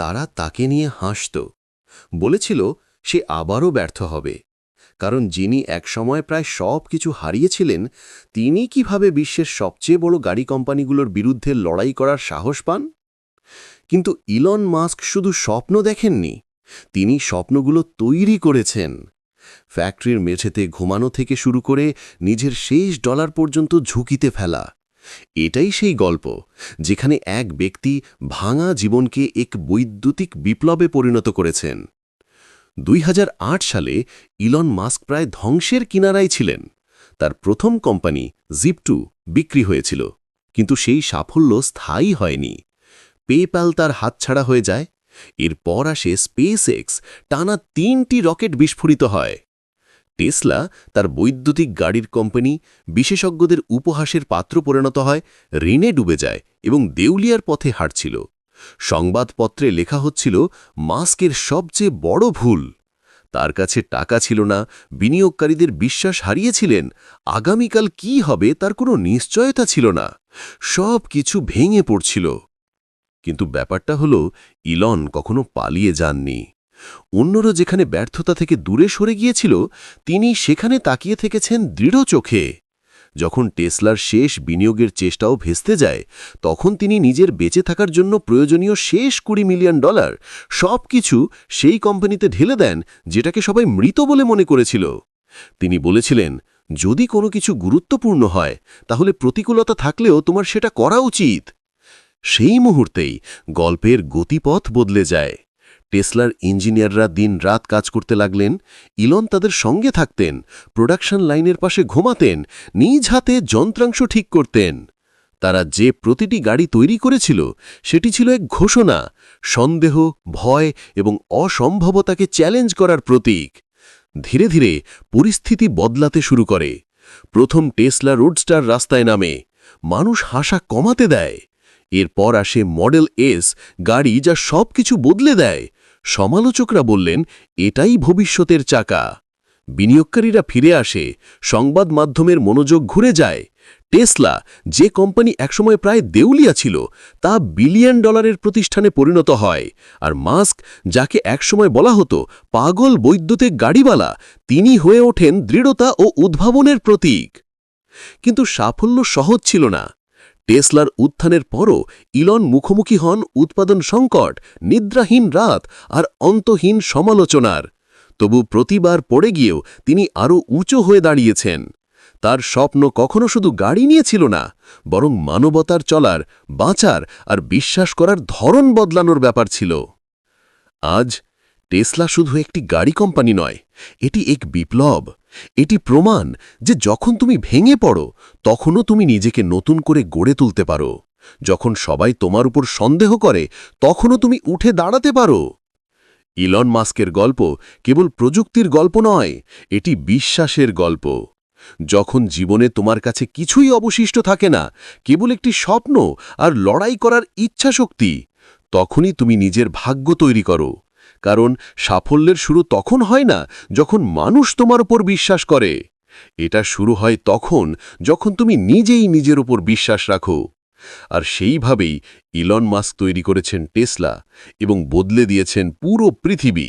তারা তাকে নিয়ে হাসত। বলেছিল, সে আবারও ব্যর্থ হবে। কারণ যিনি একসময় প্রায় সব কিছু হারিয়েছিলেন, তিনি কীভাবে বিশ্বের সবচেয়ে বড় গাড়ি কোম্পানিগুলোর বিরুদ্ধে লড়াই করার সাহস পান? কিন্তু ইলন মাস্ক শুধু স্বপ্ন দেখেননি, তিনি স্বপ্নগুলো তৈরি করেছেন। ফ্যাক্টরির মেঝেতে ঘুমানো থেকে শুরু করে নিজের শেষ ডলার পর্যন্ত ঝুঁকিতে ফেলা। এটাই সেই গল্প, যেখানে এক ব্যক্তি ভাঙা জীবনকে এক বৈদ্যুতিক বিপ্লবে পরিণত করেছেন। দুই হাজার আট সালে ইলন মাস্ক প্রায় ধ্বংসের কিনারায় ছিলেন। তার প্রথম কোম্পানি জিপটু বিক্রি হয়েছিল, কিন্তু সেই সাফল্য স্থায়ী হয়নি। পেপ্যাল তার হাতছাড়া হয়ে যায়, এরপর আসে স্পেস এক্স টানা তিনটি রকেট বিস্ফোরিত হয়। টেসলা তার বৈদ্যুতিক গাড়ির কোম্পানি, বিশেষজ্ঞদের উপহাসের পাত্র পরিণত হয়, ঋণে ডুবে যায় এবং দেউলিয়ার পথে হাঁটছিল। সংবাদপত্রে লেখা হচ্ছিল, মাস্কের সবচেয়ে বড় ভুল। তার কাছে টাকা ছিল না, বিনিয়োগকারীদের বিশ্বাস হারিয়েছিলেন, আগামীকাল কি হবে তার কোনো নিশ্চয়তা ছিল না। সব কিছু ভেঙে পড়ছিল। কিন্তু ব্যাপারটা হল, ইলন কখনো পালিয়ে যাননি। অন্যরা যেখানে ব্যর্থতা থেকে দূরে সরে গিয়েছিল, তিনি সেখানে তাকিয়ে থেকেছেন দৃঢ় চোখে। যখন টেসলার শেষ বিনিয়োগের চেষ্টাও ভেস্তে যায়, তখন তিনি নিজের বেঁচে থাকার জন্য প্রয়োজনীয় শেষ কুড়ি মিলিয়ন ডলার সব কিছু সেই কোম্পানিতে ঢেলে দেন, যেটাকে সবাই মৃত বলে মনে করেছিল। তিনি বলেছিলেন, যদি কোনো কিছু গুরুত্বপূর্ণ হয়, তাহলে প্রতিকূলতা থাকলেও তোমার সেটা করা উচিত। সেই মুহূর্তেই গল্পের গতিপথ বদলে যায়। টেসলার ইঞ্জিনিয়াররা দিন রাত কাজ করতে লাগলেন, ইলন তাদের সঙ্গে থাকতেন, প্রোডাকশন লাইনের পাশে ঘুমাতেন, নিজ হাতে যন্ত্রাংশ ঠিক করতেন। তারা যে প্রতিটি গাড়ি তৈরি করেছিল, সেটি ছিল এক ঘোষণা, সন্দেহ, ভয় এবং অসম্ভবতাকে চ্যালেঞ্জ করার প্রতীক। ধীরে ধীরে পরিস্থিতি বদলাতে শুরু করে। প্রথম টেসলা রোডস্টার রাস্তায় নামে, মানুষ হাসা কমাতে দেয়। এরপর আসে মডেল এস, গাড়ি যা সব কিছু বদলে দেয়। সমালোচকরা বললেন, এটাই ভবিষ্যতের চাকা। বিনিয়োগকারীরা ফিরে আসে, সংবাদ মাধ্যমের মনোযোগ ঘুরে যায়। টেসলা, যে কোম্পানি একসময় প্রায় দেউলিয়া ছিল, তা বিলিয়ন ডলারের প্রতিষ্ঠানে পরিণত হয়। আর মাস্ক, যাকে একসময় বলা হতো পাগল বৈদ্যুতিক গাড়িওয়ালা, তিনি হয়ে ওঠেন দৃঢ়তা ও উদ্ভাবনের প্রতীক। কিন্তু সাফল্য সহজ ছিল না। টেসলার উত্থানের পরও ইলন মুখোমুখি হন উৎপাদন সংকট, নিদ্রাহীন রাত আর অন্তহীন সমালোচনার। তবু প্রতিবার পড়ে গিয়েও তিনি আরও উঁচু হয়ে দাঁড়িয়েছেন। তার স্বপ্ন কখনো শুধু গাড়ি নিয়ে ছিল না, বরং মানবতার চলার, বাঁচার আর বিশ্বাস করার ধরন বদলানোর ব্যাপার ছিল। আজ টেসলা শুধু একটি গাড়ি কোম্পানি নয়, এটি এক বিপ্লব। এটি প্রমাণ যে যখন তুমি ভেঙে পড়ো, তখনও তুমি নিজেকে নতুন করে গড়ে তুলতে পারো। যখন সবাই তোমার উপর সন্দেহ করে, তখনও তুমি উঠে দাঁড়াতে পারো। ইলন মাস্কের গল্প কেবল প্রযুক্তির গল্প নয়, এটি বিশ্বাসের গল্প। যখন জীবনে তোমার কাছে কিছুই অবশিষ্ট থাকে না, কেবল একটি স্বপ্ন আর লড়াই করার ইচ্ছাশক্তি, তখনই তুমি নিজের ভাগ্য তৈরি করো। কারণ সাফল্যের শুরু তখন হয় না যখন মানুষ তোমার উপর বিশ্বাস করে। এটা শুরু হয় তখন যখন তুমি নিজেই নিজের উপর বিশ্বাস রাখো। আর সেইভাবেই ইলন মাস্ক তৈরি করেছেন টেসলা এবং বদলে দিয়েছেন পুরো পৃথিবী।